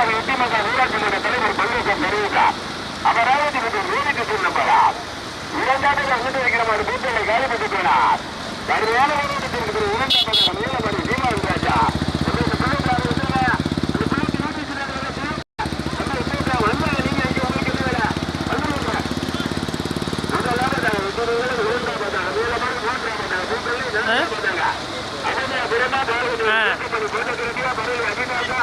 முதலாவதாக எட்டிமன்ற ஊராட்சி தலைவர் பல்வேசம் தெரிவித்தார் அவராவது இது ரோடிக்கு சொன்னப்படா இரண்டாண்டுகள் அங்கிட்டு வைக்கிற ஒரு பூத்தலை காலி காலிப்பட்டு போனார் கடுமையான போராட்டத்திற்கு இரண்டாவது நீலமணி சீமான் ராஜா அந்த பிள்ளைக்கார விட்டுருங்க அந்த பிள்ளைக்கு நோட்டீஸ் அந்த பிள்ளைக்கா வந்தாங்க நீங்க இங்க உங்களுக்கு என்ன வேலை வந்து முதலாவதாக விட்டுருங்க இரண்டாவதாக நீலமணி மூன்றாவதாக பூத்தலை நான்காவதாக அவனே பிரமா பாரதி போட்டோ பரவாயில்ல அபிநாசா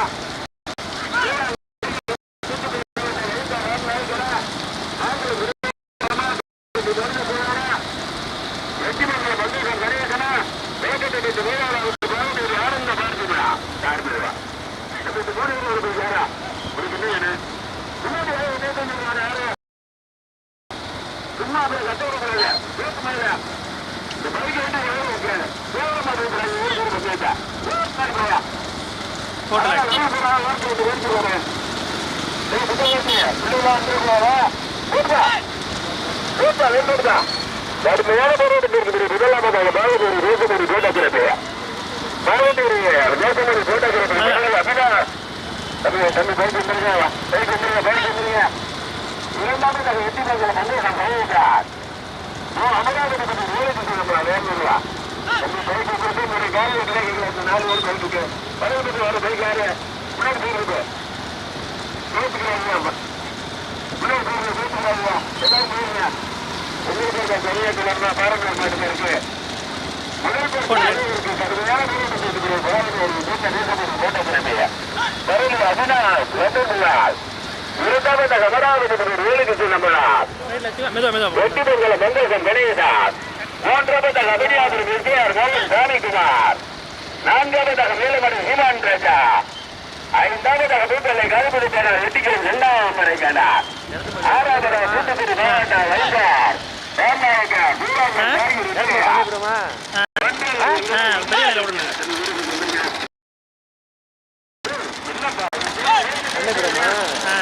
கடுமையான போராட்டத்திற்கு முதலாவதாக பாகபூரி ரோசமணி போட்டாக்கிறது பாகபூரி ரோசமணி போட்டாக்கிறது அபிதா தம்பி தம்பி பைக் வந்துருங்க பைக் வந்துருங்க பைக் வந்துருங்க இரண்டாவது எட்டி பைக்கில் வந்து நான் பழகிட்டார் அமராவதி வேலைக்கு சொல்லலாம் வேணுங்களா தம்பி பைக் ஒரு காலையில் கிடைக்கல நாலு பேர் பைக்குக்கு பழகிட்டு வர பைக் யாரு முன்னாடி போயிருக்கு பேசிக்கிறாங்க. முன்னாடி போயிருங்க பேசிக்கிறாங்க. எல்லாரும் போயிருங்க. உங்களுக்கு பெரிய கிளம்பா பாரம்பரிய மாட்டுக்கு இருக்கு. முதல் பேர் இருக்கு. கடுமையான போராட்டத்திற்கு போராட்டம் ஒரு கூட்ட தேசத்துக்கு போட்ட பிறமைய வருவது அவினாஷ் வெட்டுள்ளார் இரண்டாவது அமராவதி வேலைக்கு நம்பலாம் மெதுவா மெதுவா வெட்டிமங்கல மங்கலம் கணேசன் மூன்றாவதாக அபினியாபுரி விஜயார் மோகன் சாமிக்குமார் நான்காவதாக நீலமணி ஹீமான் ராஜா ஐந்தாவதாக பூத்தலை கருப்பதி பேரர் வெட்டிக்கிற இரண்டாம் மறைக்கானார் ஆறாவதாக தூத்துக்குடி மாவட்ட வைசார் ராமநாயக்கர் வீராங்கன் காய்கறி விஜயா. ஆ பெரிய வேலை விடுங்க ஆ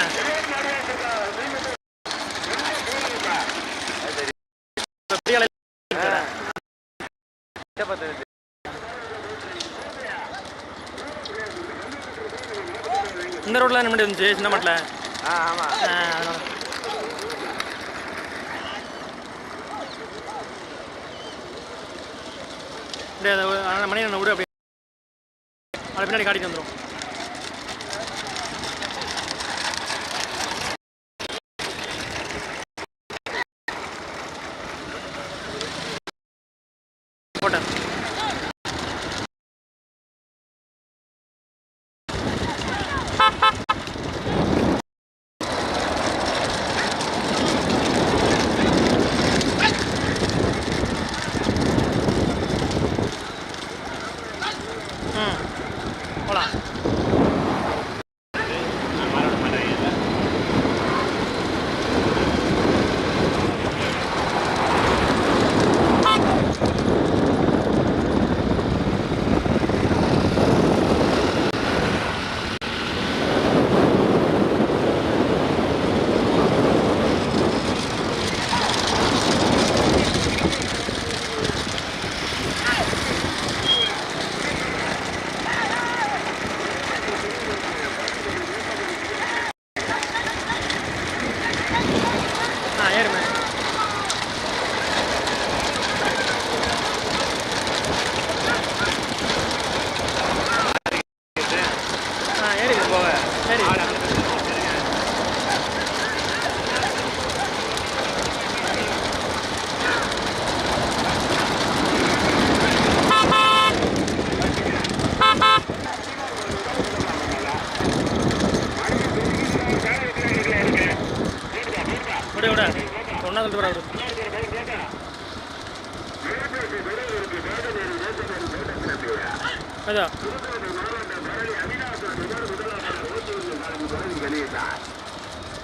பெரிய வேலை இந்த ரோட்ல நிமிடம் இருந்துச்சு சின்ன மாட்டில் அந்த மணி விடு அப்படியே அது பின்னாடி காட்டிட்டு வந்துடும்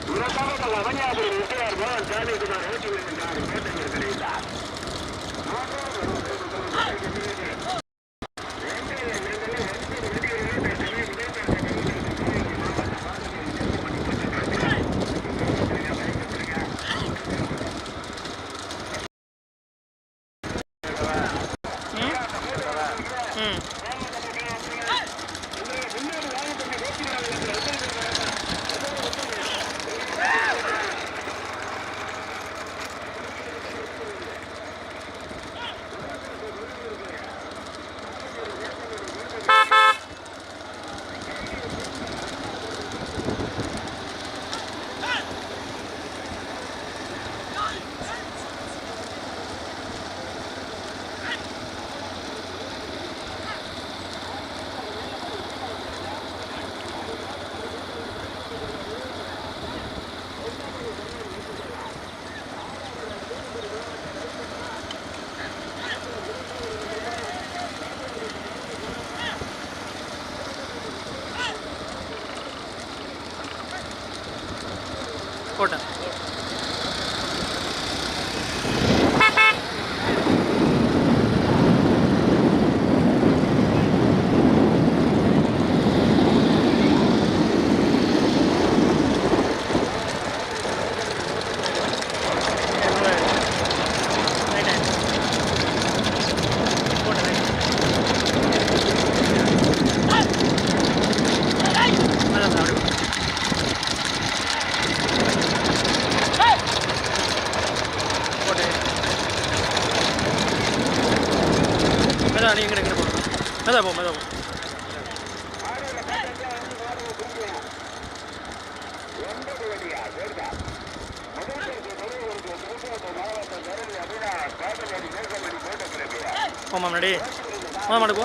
एम आर मोहन सा மெதா நீ எங்கே எங்கே போகணும் மெதா போ மெதா போ. ஆமாம் வழியா ஆமாம் முதல் பரிசு பெறுவதற்கு புதுக்கோட்டை மாவட்டம் கருணி அபிரா பாதமணி மேகமணி போட்ட பிறகு போமா முன்னாடி போமா மாடு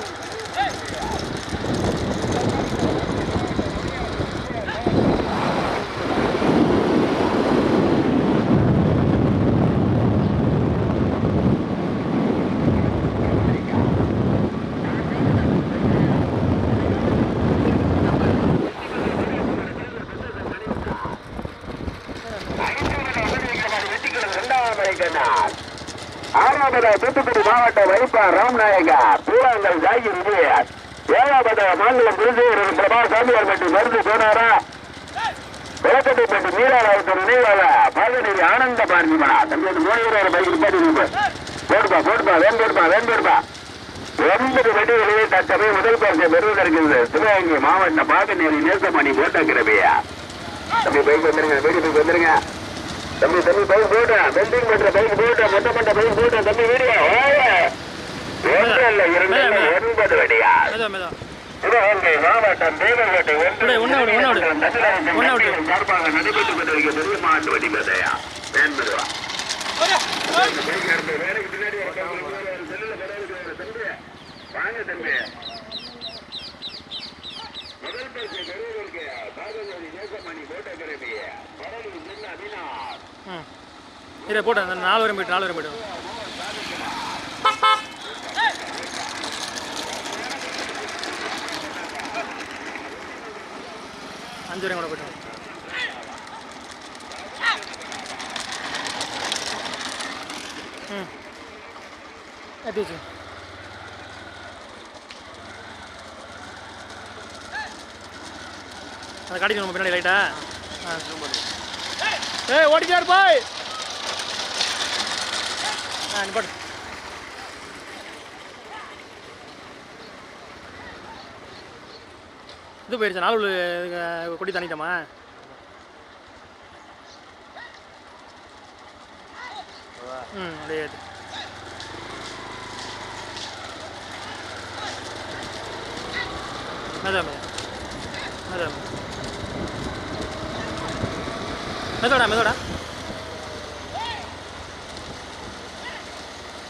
தூத்துக்குடி மாவட்ட வைப்பார் ராம்நாயகா. பூராங்கல் ஜாகி விஜயர் ஏழாவது மாநிலம் குருஜீவர் பிரபா சாமியார் பற்றி மருந்து போனாரா? விளக்கட்டைப்பட்டி மீராராவுக்கு நினைவாக ஆனந்த பார்த்திமனா தம்பி மூணு பைக் பாட்டி போடுப்பா போடுப்பா வேன் போடுப்பா வேன் போடுப்பா. ஒன்பது வண்டிகளிலே தற்சமயம் முதல் பரிசை பெறுவதற்கு சிவகங்கை மாவட்ட பாதநேரி நேசமணி போட்டக்கிறவையா தம்பி பைக் வந்துருங்க வீடு பைக் வந்துருங்க. தம்பி தம்பி பைக் போட்டேன். பெண்டிங் பண்ற பைக் போட்டேன். மொட்டை பண்ண பைக் போட்டேன். தம்பி வீடியோ. ஒன்று இல்ல இரண்டு ஒன்பது மெதா சிவகங்கை மாவட்டம். ஒண்ணு விடு. சார்பாக நடைபெற்று கொண்டிருக்க பெரிய மாட்டு செல்லுல தம்பி. வாங்க தம்பி. முதல் பரிசு பெறுவதற்கு பாதநதி நேசமணி கோட்டக்கரவி வரலூர் சின்ன அபினார் ம் இதை போட்டேன் அந்த நாலு வரை போய்ட்டு நாலு வரை போய்ட்டு. அஞ்சு வரையும் கூட போய்ட்டு. ம். எத்தி வச்சு அதை கடைக்கு நம்ம பின்னாடி லைட்டா ஆ? ஏய் ஓடிக்கார் பாய். ஆ நிப்பாட்டு இது போயிருச்சு நாலு உள்ள, அஹ், கொடி தாண்டிட்டோமா ம் அப்படியே ஏத்து. மெதா மெதா மெதா மெதோடா மெதோடா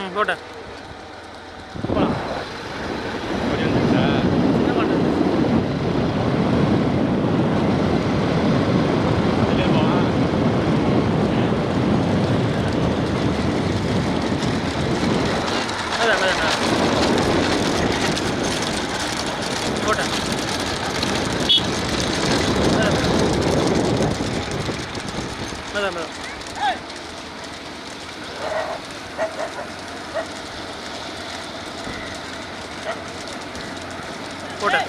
போய் அது போனேன் ஆனால் ஆ போலாம் ம் போட்டேன் போலாம் என்ன பண்ணுறது அதான் அதான் போட்டேன் அதான் அதான் போட்டேன்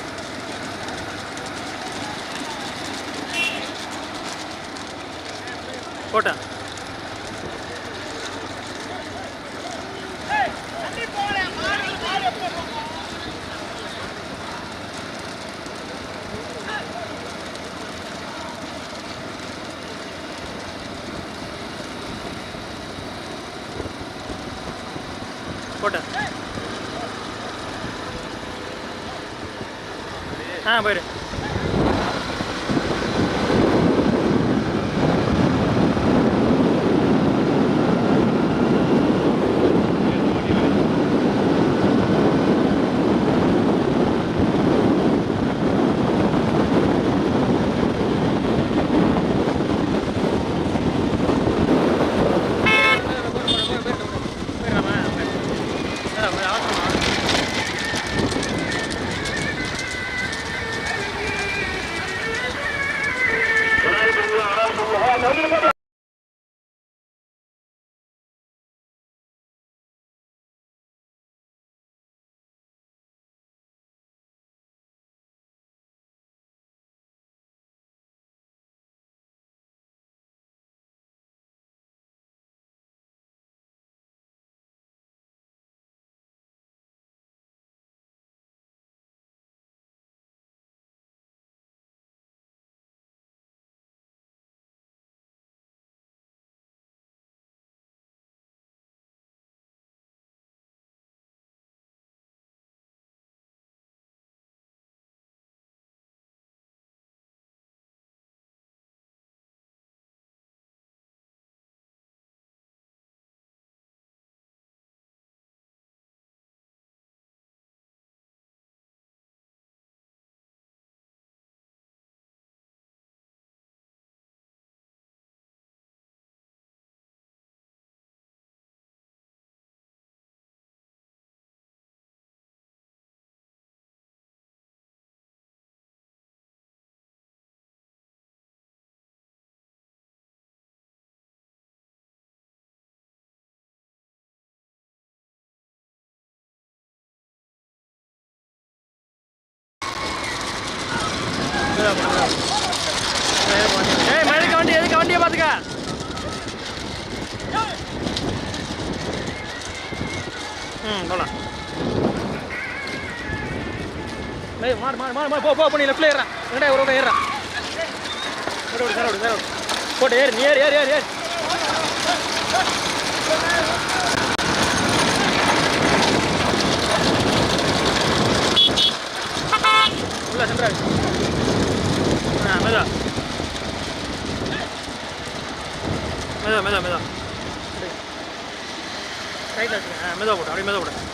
போட்டேன் போட்டேன் ஆ போயிடு ம் போகலாம் ஏய் மாறு மாறு மாறு மாறு போ போ பண்ணி லெஃப்ட்ல ஏறான் ரெண்டா ஒரு ஏறான் சேர விடு சேர விடு சேர விடு. போட்டு ஏறு நீ ஏறு ஏறு ஏறு ஏறு. உள்ள சென்றாரு ஆ மெதா மெதா மெதா மெதா ரைட்டில் வச்சுக்க போட்டு அப்படியே மெதா போட்டு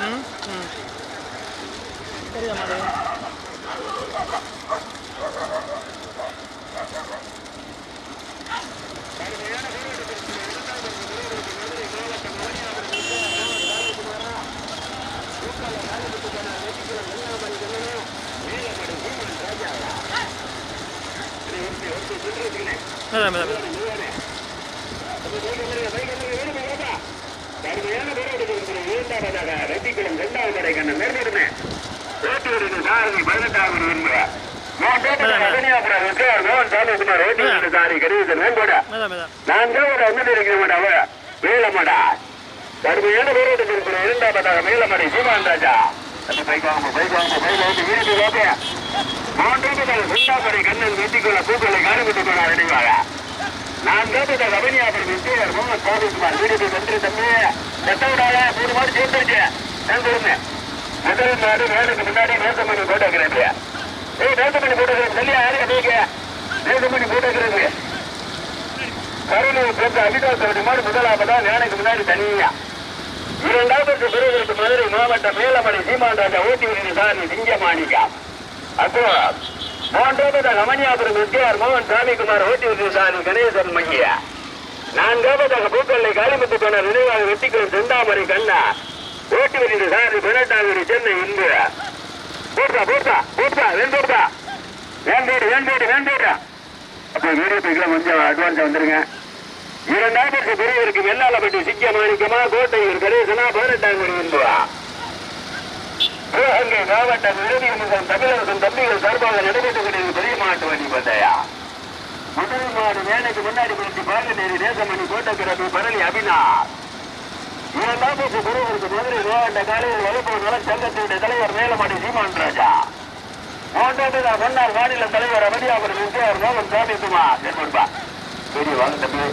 ம் ம் சரிதா மாதிரி மெதா மேடம் கடுமையான இரண்டாவதாக ரத்திக்குளம் இரண்டாவது படை கண்ண மேற்படுமே ஓட்டுநரின் சாரதி பதினெட்டாவது விரும்புகிறார் மேலமடா கடுமையான போராட்டத்தில் இரண்டாவதாக மேலமடை சீமான் ராஜா மூன்றாவதாக கண்ணன் வெட்டிக்குள்ள பூக்களை காணிவிட்டுக் போனார் நினைவாக நான் கேட்டத கபனியாபுரம் விஜயர் மோகன் சாமிக்குமார் வீடுக்கு சென்று தம்பி எத்தவிடால மூணு மாடு சேர்ந்துருச்சு நான் கொடுங்க முதல் மாடு வேலைக்கு முன்னாடி நேசமணி போட்டுக்கிறது ஏய் நேசமணி போட்டுக்கிறது சொல்லி யாரையா நீங்க நேசமணி போட்டுக்கிறது கருணூர் சேர்ந்த அமிதாசோடி மாடு முதலாவதா வேலைக்கு முன்னாடி தனியா. பிறகு மதுரை மேலமலை சீமான் ராஜா ஓட்டி விருது சாமி சிங்கமாணிக்கா அப்புறம் மூன்றாவது ரமணியாபுரம் எஸ்கேஆர் மோகன் சாமிக்குமார் ஓட்டி விருது கணேசன் மங்கியா. நான்காவதாக பூக்கல்லை காலிமுத்து போன நினைவாக வெட்டிக்குளம் செந்தாமரை கண்ணா. ஓட்டி விருது சாரி பதினெட்டாவது சென்னை இந்து போட்டா போட்டா போட்டா வேண்டோட்டா வேண்டோடு வேண்டோடு வேண்டோட்டா அப்போ வீடியோ பைக்கில் கொஞ்சம் அட்வான்ஸாக வந்துருங்க. இரண்டாயிரத்து பெரியவருக்கு வெள்ளாளப்பட்டி சிக்கிய மாணிக்கமா கோட்டையூர் கணேசனா பதினெட்டாம் என்பா சிவகங்கை மாவட்டம் இறுதி முதல் தமிழர்கள் தம்பிகள் சார்பாக நடைபெற்றுக் கொண்டிருந்த பெரிய மாட்டு வண்டி பந்தயா. முதல் மாடு வேலைக்கு முன்னாடி போட்டு பாலநேரி நேசமணி கோட்டக்கிழமை பரளி அபினார் இரண்டாம் பேசு குருவருக்கு மதுரை மாவட்ட காலையில் வலுப்பூர் நல சங்கத்தினுடைய தலைவர் மேலமாடி சீமான் ராஜா மூன்றாவது முன்னாள் மாநில தலைவர் அமதியாபுரம் எம்ஜிஆர் மோகன் சாமிக்குமார் என்பா பெரிய வாங்க தம்பி.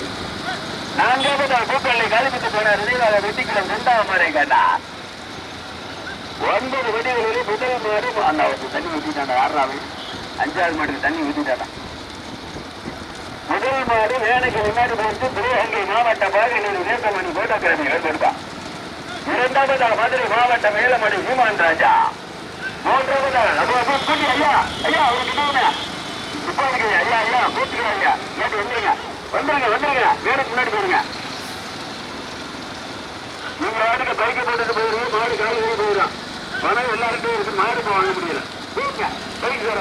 நான்காவது பூக்கல்லை காலிப்பட்டு போன நினைவாக வெட்டிக்கிழம் இரண்டாம் முறை கேட்டார் ஒன்பது வடிகளில் முதல் மாடு அவருக்கு தண்ணி ஊற்றிட்டாங்க ஆறாவது. அஞ்சாவது மாட்டுக்கு தண்ணி ஊற்றிட்டாங்க முதல் மாடு வேலைக்கு முன்னாடி போட்டு திருவங்கை மாவட்ட பாகனூர் நேசமணி கோட்டக்கிழமை ஏற்படுத்தான் இரண்டாவது மதுரை மாவட்ட மேலமணி ஹீமான் ராஜா. மூன்றாவது கூட்டி ஐயா ஐயா அவருக்கு என்ன துப்பாக்கி ஐயா ஐயா கூட்டுக்கிறேன் ஐயா. நேற்று வந்துருங்க. வந்துருங்க வந்துருங்க. வேலைக்கு முன்னாடி போடுங்க நீங்க ஆட்டுக்கு பைக்கை போட்டுட்டு போயிருங்க மாடு காலையில் போயிடும் பணம் எல்லாருக்கும் இருக்கு. மாடு வாங்க முடியல. போங்க பைக்கு சார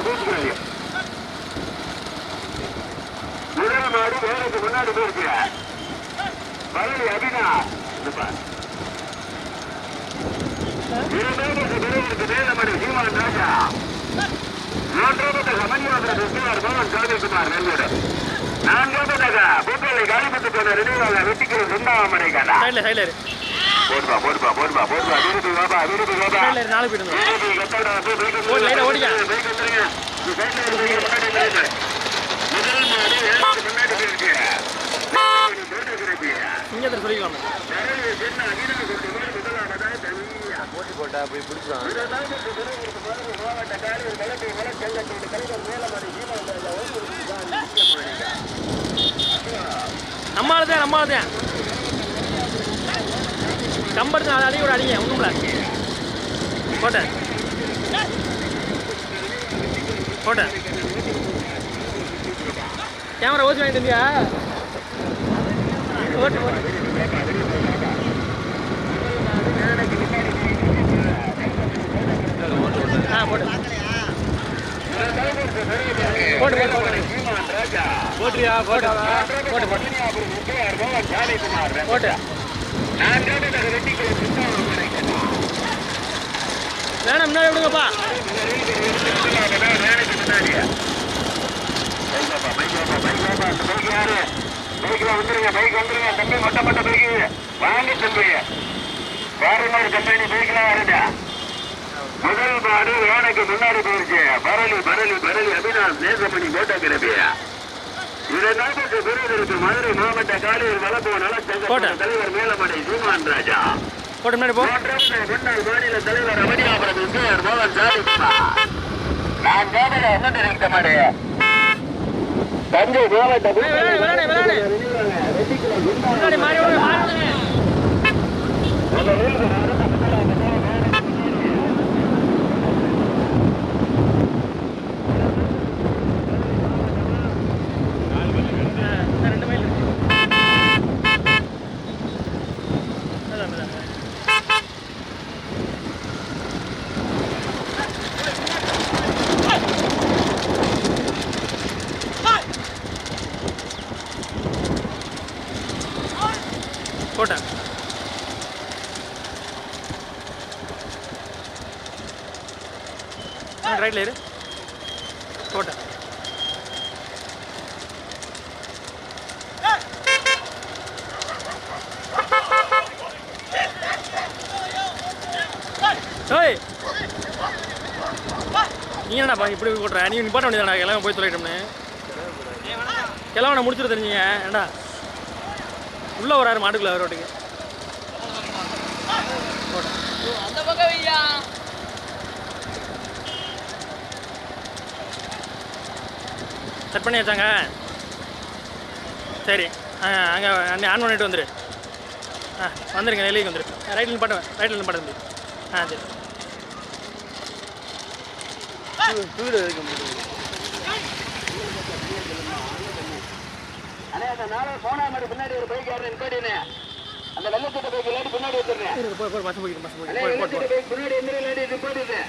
முதல் மாடு வேலைக்கு முன்னாடி போயிருக்கு பழனி அபினா. இதுப்பா. இரண்டாவது பிரிவிற்கு வேலமணி சீமான் ராஜா. மூன்றாவதாக மணிவாசன கிருஷ்ணார் பவன் காவிக்குமார் நெல்லூர் நான்காவதாக பூக்கலை காலிப்பட்டு போன ரெண்டு வெட்டிக்கிற சுண்டாமரை போடுப்பா போடுப்பா போடுப்பா போடுப்பா விருது வாபா விருது வாபா சைடில் இரு நாலு போயிட்டு ஓடு, ஓடிக்க. இங்கே சொல்லிக்கலாம் போட்டி போட்டா போய் பிடிச்சிடும் மாவட்ட காலையில் கலப்பை மலை செல்லத்தோடு தலைவர் மேலமணி ஜீவன் ராஜா நம்மளால தான் நம்மளால தான் கம்பெடுத்து நாலு அடி கூட அடிங்க ஒன்றும்ல போட்ட. போட்ட. கேமரா ஓசி வாங்கி தம்பியா ஓட்டு ஓட்டு ஆ போட்டு. போட்டு போட்டு போட்டு. போட்டுறியா? போட்டு. போட்டு போட்டு. போட்டு. வேணாம் முன்னாடி விடுங்கப்பா. வந்துருங்க பைக் வந்துருங்க தம்பி மொட்டை மொட்டை பைக்கு வாங்க தம்பி வேற இன்னொரு கம்பெனி பைக்லாம் வருதா முதல் மாடு வேலைக்கு முன்னாடி போயிருச்சு. பரளி பரளி பரளி அபினாஷ் நேசமணி கோட்டை இரண்டாயிரத்து பிரிவிற்கு மதுரை மாவட்ட காலையில் வளர்ப்பு நலச்சங்க போட்டேன். தலைவர் மேலமடை சீமான் ராஜா. போட்டு முன்னாடி போ. மூன்றாவது முன்னாள் மாநில தலைவர் அவனியாபுரம் விஜயர் மோகன் சாதிக்குமார் நான் கேட்டது என்ன தெரிவித்த மாடு தஞ்சை மாவட்ட ஏய், விளையாடு, விளையாடு, விளையாடு. முன்னாடி மாறி விடுங்க, மாறி விடுங்க. ஆ, இன்னும் ரெண்டு மைல் இருக்கு. அதான், அதான், அதான். போட்டேன் ரைட்டில் இரு போட்டேன். ஓய் நீ என்னடா இப்படி போட்டுற? நீ நிப்பாட்ட வேண்டியதாடா கிளம்ப போய் சொல்லிட்டோம்னு கிளம்பனை முடிச்சுட்டு தெரிஞ்சுங்க ஏண்டா உள்ளே வராரு மாட்டுக்குள்ள ரோட்டுக்கு அந்த பக்கம் வையா செட் பண்ணி வச்சாங்க சரி அங்கே அண்ணே ஆன் பண்ணிட்டு வந்துரு. ஆ வந்துருங்க நெல்லிக்கு வந்துரு. ரைட்டில் பாட்டுவேன் ரைட்டில் பாட்டு வந்து ஆ சரி. வீடு அண்ணே அந்த நாளை போனா மாதிரி பின்னாடி ஒரு பைக் யாரும் நிப்பாட்டினே அந்த வெள்ளத்திட்ட பைக் இல்லாட்டி பின்னாடி இரு, போய் போய் பஸ் அண்ணே போய்க்கு போய் போய். பைக் பின்னாடி எந்திர இல்லாட்டி நிப்பாட்டிடுறேன்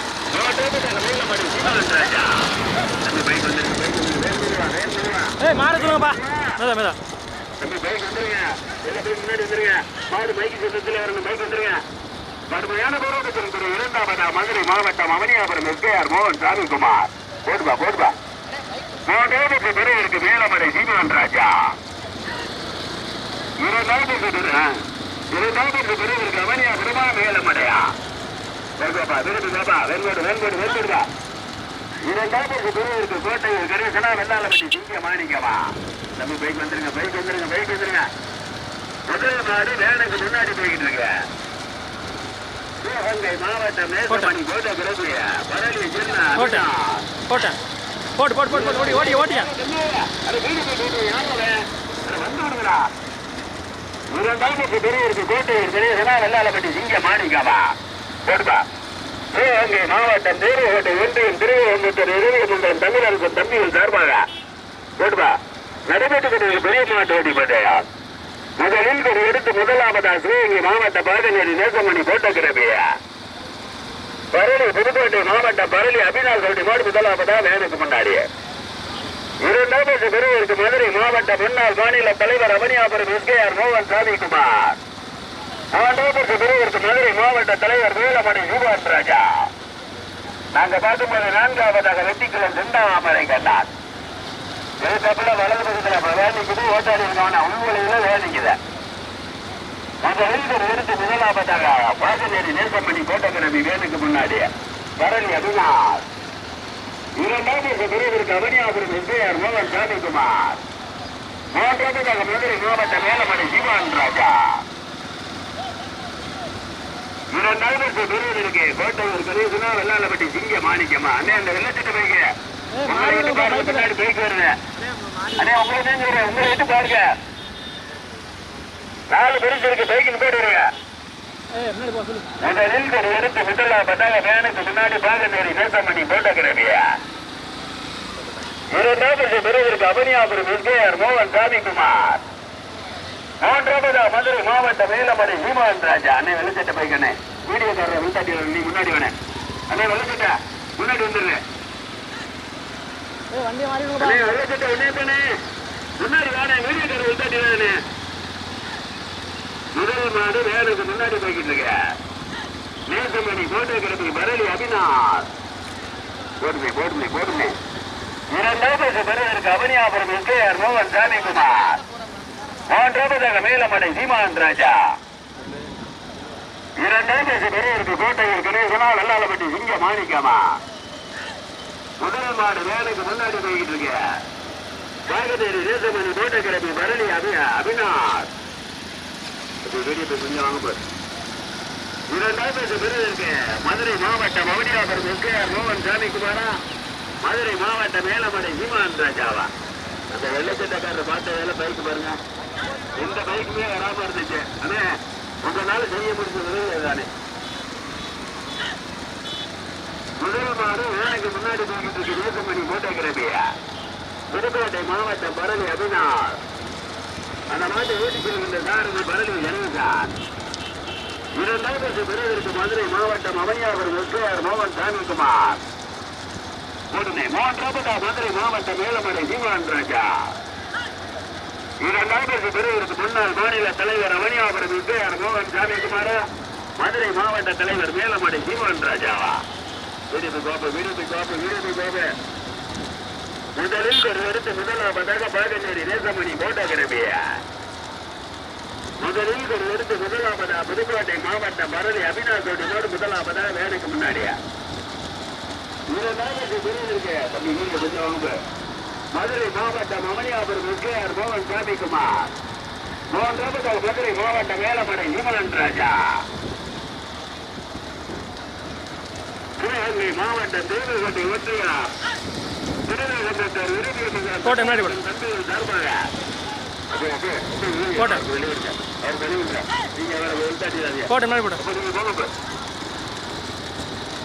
ஏய் மாற சொல்லுங்கப்பா மேதா மேதா. தம்பி பைக் வந்துருங்க எல்லா முன்னாடி வந்துருங்க மாடு பைக் சத்தத்தில் வரணும் பைக் வந்துருங்க கடுமையான போராட்டத்தில் திரு இரண்டாவதா மதுரை மாவட்டம் அவனியாபுரம் எஸ்கேஆர் மோகன் சாமிக்குமார் போடுபா போடுபா மூன்றாவது பெரியவருக்கு மேலமடை சீமான் ராஜா இரண்டாவது பெரு இரண்டாவது பெரியவருக்கு அவனியாபுரமா மேலமடையா வெங்கப்பா விருது பாபா வெண்கோடு வெண்கோடு வெண்கோடுபா இரண்டாவது பெரியவருக்கு கோட்டையில் கணேசனா வெள்ளாளப்பட்டி சிங்க மாணிக்கமா தம்பி பைக் வந்துருங்க பைக் வந்துருங்க பைக் வந்துருங்க. முதல் மாடு வேனுக்கு முன்னாடி போய்கிட்டு இருக்க. சிவகங்கை மாவட்டம் மேசமணி கோட்டை கிரபிய பரளி ஜில்லா போட்டேன். போட்டு போட்டு போட்டு போட்டு ஓடி ஓடி ஓட்டியா அது வீடு போட்டு யாரோட அது வந்து விடுங்கடா. இரண்டாவது பெரியவருக்கு கோட்டையில் கணேசனா வெள்ளாளப்பட்டி சிங்க மாணிக்கமா போடுபா சிவகங்கை மாவட்டம் தேர்வுகோட்டை ஒன்றியம் திருவம்புத்தூர் இருவியமங்கலம் தமிழர்கள் தம்பிகள் சார்பாக போடுபா நடைபெற்று பெரிய மாட்டு ஓட்டி பந்தயா முதலில் ஒரு எடுத்து முதலாவதா சிவகங்கை மாவட்ட பாதநேரி நேசமணி கோட்டக்கிரபியா பரளி புதுக்கோட்டை மாவட்ட பரளி அபிநாள் கோட்டை மாடு முதலாவதா வேனுக்கு முன்னாடி. இரண்டாவது பெருவருக்கு மதுரை மாவட்ட முன்னாள் மாநில தலைவர் அவனியாபுரம் எஸ்கேஆர் மோகன் சாமிக்குமார் மூன்றாவது பெருவருக்கு மதுரை மாவட்ட தலைவர் வேலமணி சுபாஷ் ராஜா. நாங்க பார்க்கும்போது நான்காவதாக வெட்டிக்குளம் செந்தாமரை கண்டார். இதுக்கப்புறம் வலது பக்கத்துல வேலைக்குது ஓட்டாடி இருக்கவன உள்வழியில வேலைக்குது அந்த வெளியில் எடுத்து முதலாவதாக பாசநேரி நேசமணி கோட்டக்கிழமை வேலுக்கு முன்னாடி பரளி அபிநாத் இரண்டாவது பிரிவிற்கு அவனியாபுரம் எஸ்ஐஆர் மோகன் சாமிக்குமார் மூன்றாவதாக மதுரை மாவட்ட வேலமணி ஜீவான் ராஜா. இரண்டாவது பெரியவருக்கு கோட்டையூர் கணேசனா வெள்ளாளப்பட்டி சிங்க மாணிக்கமா அண்ணே அந்த வெள்ளத்திட்டு பைக்கு. பின்னாடி பைக் வருது. அண்ணே உங்களை தான் சொல்றேன் உங்களை விட்டு பாருங்க நாலு பெருசு இருக்கு பைக்கில் போயிட்டு வருங்க. ஏய் முன்னாடி போ சொல்லு. முதலில் ஒரு எடுத்து முதலா பட்டாக வேனுக்கு முன்னாடி பெறுவதற்கு அவனியாபுரம் எஸ்கேஆர் மோகன் சாமிக்குமார் மூன்றாவது மதுரை மாவட்ட மேலமடை சீமான் ராஜா. அண்ணே வெளிச்சட்ட பைக்கண்ணே. வீடியோக்காரர் விழுத்தாட்டி நீ முன்னாடி வேணே அண்ணே வெளிச்சட்ட முன்னாடி அண்ணே வெளிச்சட்ட உடனே முன்னாடி வேணே வீடியோக்காரர் விழுத்தாட்டி வேணே முதல் மாடு வேனுக்கு முன்னாடி போய்கிட்டு இருக்க. நேசமணி கோட்டை கிடப்பி பரளி அபிநாத் போடுமே போடுமே போடுமே. இரண்டாவது பெறுவதற்கு அவனியாபுரம் எஸ்கேஆர் மோகன் சாமிக்குமார் மூன்றாவதாக மேலமடை சீமான் ராஜா. இரண்டாவது பெறுவதற்கு கோட்டையில் கணேசனா வெள்ளாளப்பட்டி சிங்க மாணிக்கமா? முதல் மாடு வேலைக்கு முன்னாடி போய்கிட்டு இருக்க காகதேரி தேசமணி கோட்டை கிடப்பி பரளி அபி அபிநாத் இது வெளியே போய் கொஞ்சம் வாங்க போய் இரண்டாவது பெரியவருக்கு மதுரை மாவட்டம் மவனியாபுரம் எஸ்கேஆர் மோகன் சாமிக்குமாரா? மதுரை மாவட்ட மேலமடை சீமான் ராஜாவா? அந்த வெள்ளச்சட்டக்காரரை பார்த்த வேலை பைக் பாருங்க. எந்த பைக்குமே வராம இருந்துச்சு. அண்ணே உங்களால செய்ய முடிஞ்ச உதவி தானே முதல் மாடு வேலைக்கு முன்னாடி போய்கிட்டு இருக்கு. நேசமணி கோட்டை புதுக்கோட்டை மாவட்டம் பரவி அபிநாத் அந்த மாட்டை ஓட்டிச் செல்கின்ற சாரதி பரளி ஜனகான் இரண்டாயிரத்து பிறகு மதுரை மாவட்டம் அவனியாபுரம் எஸ்கேஆர் மோகன் சாமிக்குமார் உடனே மூன்றாவது மதுரை மாவட்டம் மேலமடை ஜீவான் ராஜா. இரண்டாவது பெறுவதற்கு முன்னாள் மாநில தலைவர் அவனியாபுரம் எஸ்கேஆர் மோகன் சாமிக்குமார் மதுரை மாவட்ட தலைவர் மேலமடை சீமான் ராஜாவா? விருது கோப்பு விருது கோப்பு விருது கோப்பு. முதலில் ஒருவருக்கு முதலாவதாக பாகநேரி நேசமணி கோட்டகிரபிய முதலில் ஒருவருக்கு முதலாவதா புதுக்கோட்டை மாவட்டம் பரதி அபிநாசோடு முதலாவதா வேலைக்கு முன்னாடியா? இரண்டாவது பிரிவிற்கு தம்பி நீங்க கொஞ்சம் வாங்க. மதுரை மாவட்டம் அவனியாபுரம் எஸ்கேஆர் மோகன் சாமிக்குமார் மூன்றாவது மதுரை மாவட்டம் வேலமடை நிமலன் ராஜா. சிவகங்கை மாவட்டம் தேவகோட்டை ஒன்றியம். திருநெல்வேலி கோட்டை முன்னாடி போடு. தம்பிகள்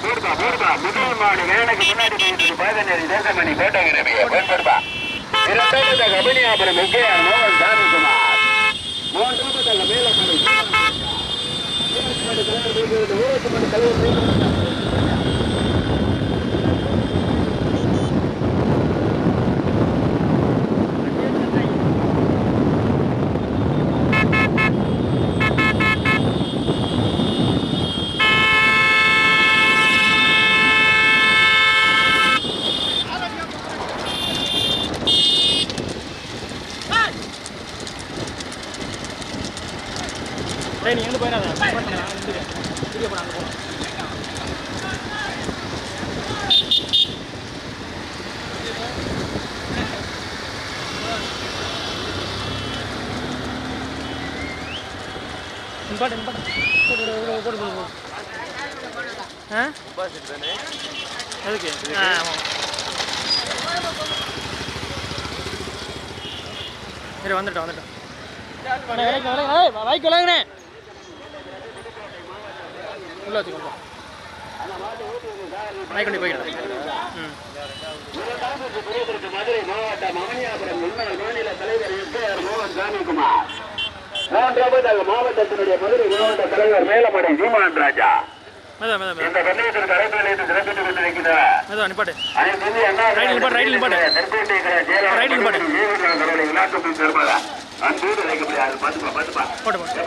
சார்பாக அப்படியே, முதல் மாடு வேலைக்கு முன்னாடி போயிட்டு தேசமணி இரண்டாவது கபனியாபுரம் முக்கிய மோகன் சாமிக்குமார் மூன்றாவது எங்கே போயிடாத வீடியோ போட அங்கே போகலாம் நிப்பாட்டு நிப்பாட்டு போட்டு விடு, போட்டு போட்டு போட்டு ஆ எதுக்கு ஆ ஆமாம் சரி வந்துட்டோம் வந்துட்டோம். வாய்க்கு விலகுனே உள்ள வச்சுக்கோ வாய்க்கு கொண்டு போய்க்கிறேன் ம் மதுரை மாவட்டம் அவனியாபுரம் முன்னாள் மாநில தலைவர் எஸ் ஆர் மோகன் சாமிக்குமார் மூன்றாவது மாவட்டத்தினுடைய மதுரை மாவட்ட தலைவர் மேலமடை சீமான் ராஜா. மெதா மெதா மெதா இந்த கண்ணியத்திற்கு அழைப்பு நிலையத்தில் சிறப்பித்துக் கொண்டிருக்கிற மெதா நிப்பாட்டு. அனைத்து இந்திய அண்ணா ரைட் நிப்பாட்டு, ரைட் நிப்பாட்டு. ரைட் நிப்பாட்டு. விழாக்கத்தின் சார்பாக அன்போடு அழைக்கப்படுகிறது பாத்துப்பா பாத்துப்பா போட்டு போட்டு.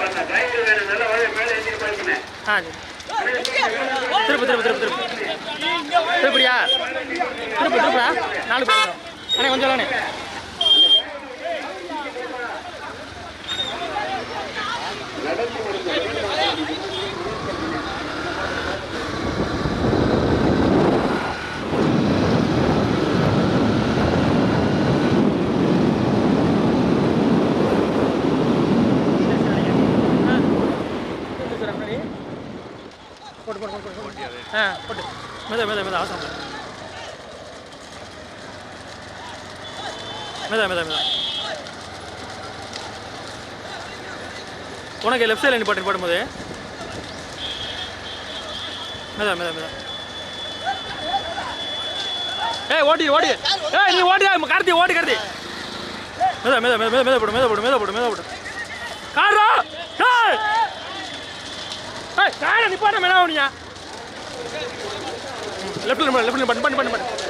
ஆ திருப்பு திருப்பு திருப்பு திருப்பு. திருப்படியா? திருப்பு திருப்பா நாலு பேர் அண்ணே கொஞ்சம் அண்ணே போட்டு போட்டு போட்டு போட்டு ஆ போட்டு. மெத மெத மேதா மேதா மேதா உனக்கு லெஃப்ட் சைடில் நிப்பாட்டு போடும்போது? மேதா மேதா மேதா. ஏய் ஓடி ஓடி. ஏய் நீ ஓடி கார்த்தி ஓடி கார்த்தி மேதா மேதா மேதா மேதா மேதா போடு மேதா போடு மேதா போடு மேதா போடு. காரா ஏய்! ஏய் காரை நிப்பாட்ட மேடம் அவனியா லெஃப்ட்ல லெஃப்ட்ல பண்ணு பண்ணு பண்ணு பண்ணு